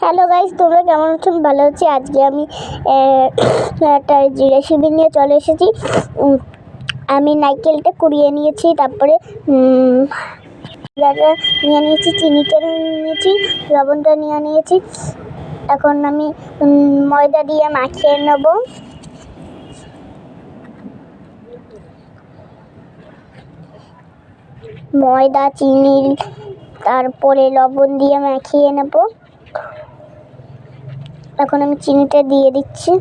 Hello guys তোমরা কেমন আছো? ভালো আছি। আজকে আমি একটা রেসিপি নিয়ে চলে এসেছি। আমি নাইকেলটা কুড়িয়ে নিয়েছি, তারপরে নিয়ে নিয়েছি, চিনিটা নিয়েছি, লবণটা নিয়ে নিয়েছি। এখন আমি ময়দা দিয়ে মাখিয়ে নেব। ময়দা, চিনি, তারপরে লবণ দিয়ে মাখিয়ে নেব। এখন আমি চিনিটা দিয়ে দিচ্ছি।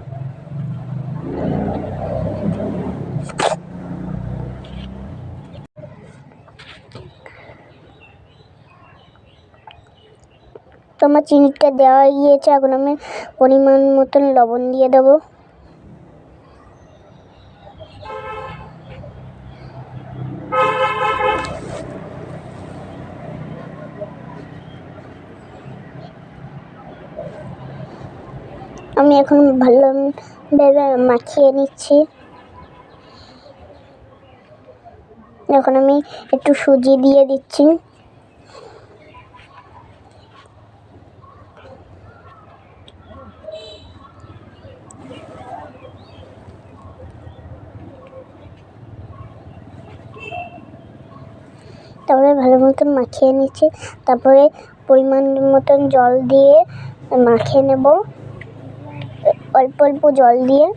তোমার চিনিটা দেওয়া গিয়েছে, এখন আমি পরিমাণ মতন লবণ দিয়ে দেবো। আমি এখন ভালোভাবে মাখিয়ে নিচ্ছি। এখন আমি একটু সুজি দিয়ে দিচ্ছি। তারপরে ভালো মতন মাখিয়ে নিচ্ছি। তারপরে পরিমাণ মতন জল দিয়ে মাখিয়ে নেব। অল্প অল্প জল দিয়ে।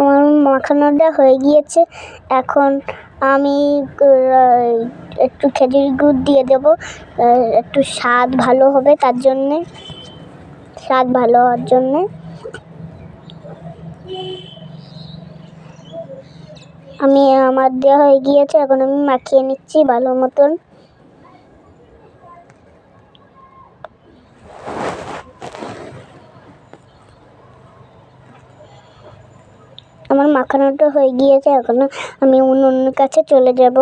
আমার মাখানোটা হয়ে গিয়েছে। এখন আমি একটু খেজুর গুড় দিয়ে দেবো। একটু স্বাদ ভালো হবে তার জন্যে। স্বাদ ভালো হওয়ার জন্যে। আমি আমার দেওয়া হয়ে গিয়েছে, এখন আমি মাখিয়ে নিচ্ছি ভালো মতন। আমার মাখানোটা হয়ে গিয়েছে, এখন আমি উনুনের কাছে চলে যাব।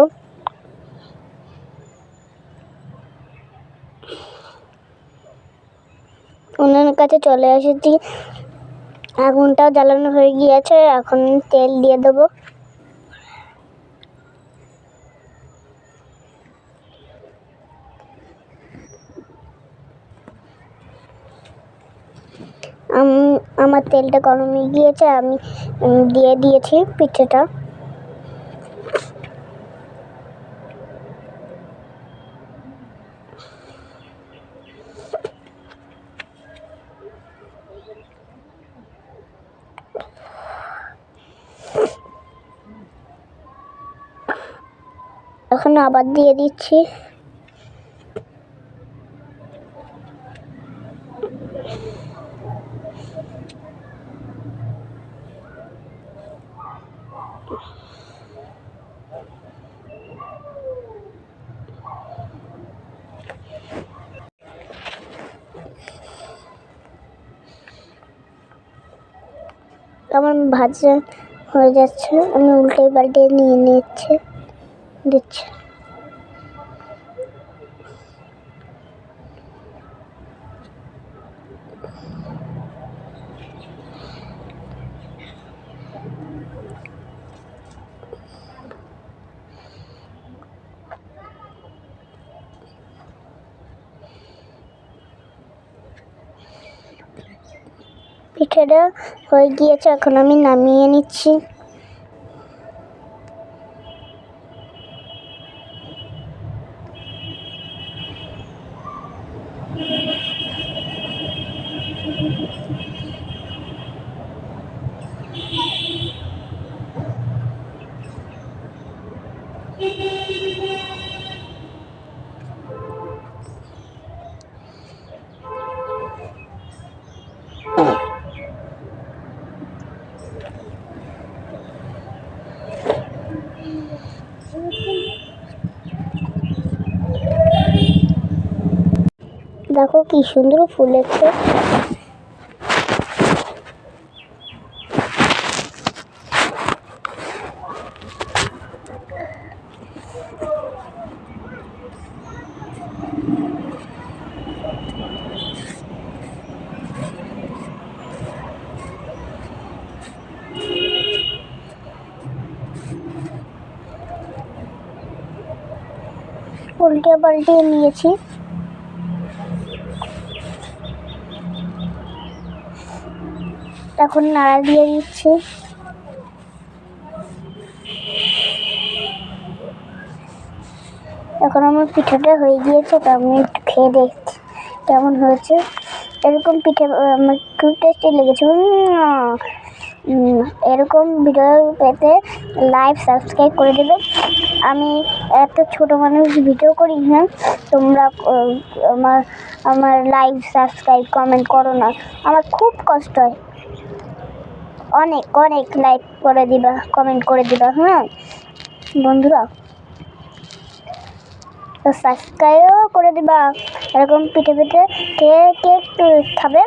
উনুনের কাছে চলে এসেছি। আগুনটাও জ্বালানো হয়ে গিয়েছে, এখন তেল দিয়ে দেবো আম- আমার তেলটা গরম গিয়েছে আমি দিয়ে দিয়েছি পিঠেটা। এখন আবার দিয়ে দিচ্ছি। আমার ভাজা হয়ে যাচ্ছে। আমি উল্টে পাল্টে নিয়ে নিচ্ছে দিচ্ছি। পিঠেটা হয়ে গিয়েছে এখন আমি নামিয়ে নিচ্ছি। देखो कि सुंदर फुले उल्टे पल्टे नहीं এখন নাড়া দিয়ে দিচ্ছি। এখন আমার পিঠাটা হয়ে গিয়েছে, তো আমি একটু খেয়ে দেখছি কেমন হয়েছে। এরকম পিঠে আমার খুব টেস্টি লেগেছে। এরকম ভিডিও পেতে লাইভ সাবস্ক্রাইব করে দেবে। আমি এত ছোট মানুষ ভিডিও করি হ্যাঁ তোমরা আমার আমার লাইভ সাবস্ক্রাইব কমেন্ট করো না। আমার খুব কষ্ট হয়। অনেক অনেক লাইক করে দিবা কমেন্ট করে দিবা হ্যাঁ বন্ধুরা সাবস্ক্রাইবও করে দিবা, এরকম পিঠে পিঠে কে কে খাবে?